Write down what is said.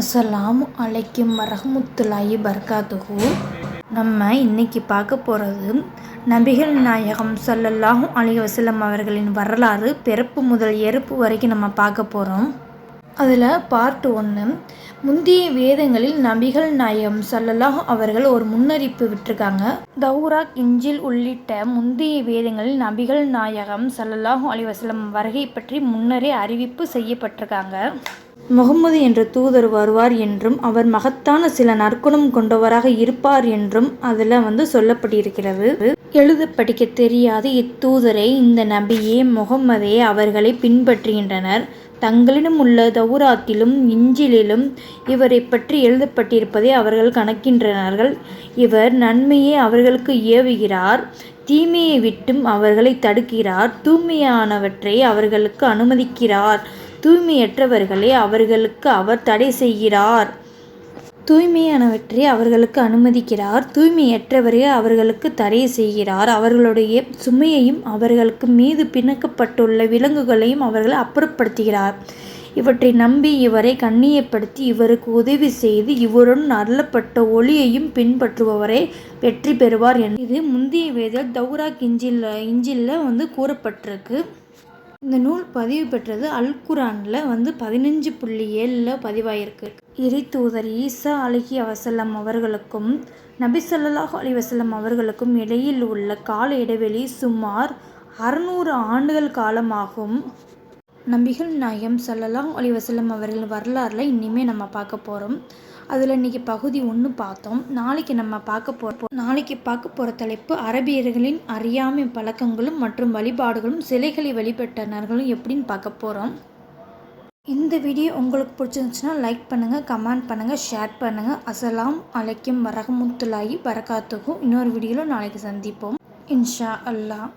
அஸ்ஸலாமு அலைக்கும் வரஹ்மத்துல்லாஹி பர்காத்துகு நம்ம இன்னைக்கு பார்க்க போகிறது நபிகள் நாயகம் சல்லல்லாஹும் அலி வசலம் அவர்களின் வரலாறு பிறப்பு முதல் இறப்பு வரைக்கும் நம்ம பார்க்க போகிறோம் அதில் பார்ட் ஒன்று முந்தைய வேதங்களில் நபிகள் நாயகம் ஸல்லல்லாஹு அவர்கள் ஒரு முன்னறிப்பு விட்டுருக்காங்க. தௌராக் இஞ்சில் உள்ளிட்ட முந்தைய வேதங்களில் நபிகள் நாயகம் சல்லல்லாஹும் அலி வசலம் வருகை பற்றி முன்னரே அறிவிப்பு செய்யப்பட்டிருக்காங்க. முகமது என்ற தூதர் வருவார் என்றும் அவர் மகத்தான சில நற்குணம் கொண்டவராக இருப்பார் என்றும் அதில் வந்து சொல்லப்பட்டிருக்கிறது. எழுத படிக்க தெரியாத இத்தூதரை. இந்த நபியே முகம்மதே அவர்களை பின்பற்றுகின்றனர். தங்களிடம் உள்ள தௌராத்திலும் இஞ்சிலிலும் இவரை பற்றி எழுதப்பட்டிருப்பதை அவர்கள் கணக்கின்றனர்கள். இவர் நன்மையை அவர்களுக்கு ஏவுகிறார். தீமையை விட்டும் அவர்களை தடுக்கிறார். தூய்மையானவற்றை அவர்களுக்கு அனுமதிக்கிறார். தூய்மையற்றவர்களை அவர்களுக்கு அவர் தடை செய்கிறார். தூய்மையானவற்றை அவர்களுக்கு அனுமதிக்கிறார். தூய்மையற்றவரை அவர்களுக்கு தடை செய்கிறார். அவர்களுடைய சுமையையும் அவர்களுக்கு மீது பிணக்கப்பட்டுள்ள விலங்குகளையும் அவர்கள் அப்புறப்படுத்துகிறார். இவற்றை நம்பி இவரை கண்ணியப்படுத்தி இவருக்கு உதவி செய்து இவருடன் அருளப்பட்ட ஒளியையும் பின்பற்றுபவரை வெற்றி பெறுவார் என இது முந்தைய வேத தௌராக் இஞ்சில் இஞ்சில வந்து கூறப்பட்டிருக்கு. இந்த நூல் பதிவு பெற்றது அல் குரானில் வந்து பதினஞ்சு புள்ளி ஏழில் பதிவாயிருக்கு. இறை தூதர் ஈசா அலஹி வசல்லம் அவர்களுக்கும் நபி ஸல்லல்லாஹு அலைஹி அவர்களுக்கும் இடையில் உள்ள கால இடைவெளி சுமார் அறுநூறு ஆண்டுகள் காலமாகும். நபிகள் நாயம் சொல்லலாம் அலைஹி வஸல்லம் அவர்கள் வரலாறுல இனிமேல் நம்ம பார்க்க போகிறோம் அதில் இன்றைக்கி பகுதி ஒன்று பார்த்தோம். நாளைக்கு நம்ம பார்க்க போகிறோம் நாளைக்கு பார்க்க போகிற தலைப்பு அரபியர்களின் அறியாமை பழக்கங்களும் மற்றும் வழிபாடுகளும் சிலைகளை வழிபட்டனர்களும் எப்படின்னு பார்க்க போகிறோம் இந்த வீடியோ உங்களுக்கு பிடிச்சிருந்துச்சுன்னா லைக் பண்ணுங்கள் கமெண்ட் பண்ணுங்கள் ஷேர் பண்ணுங்கள் அசலாம் அலைக்கும் வரகமுத்துலாயி வரகாத்துக்கும் இன்னொரு வீடியோவில் நாளைக்கு சந்திப்போம். இன்ஷா அல்லாஹ்.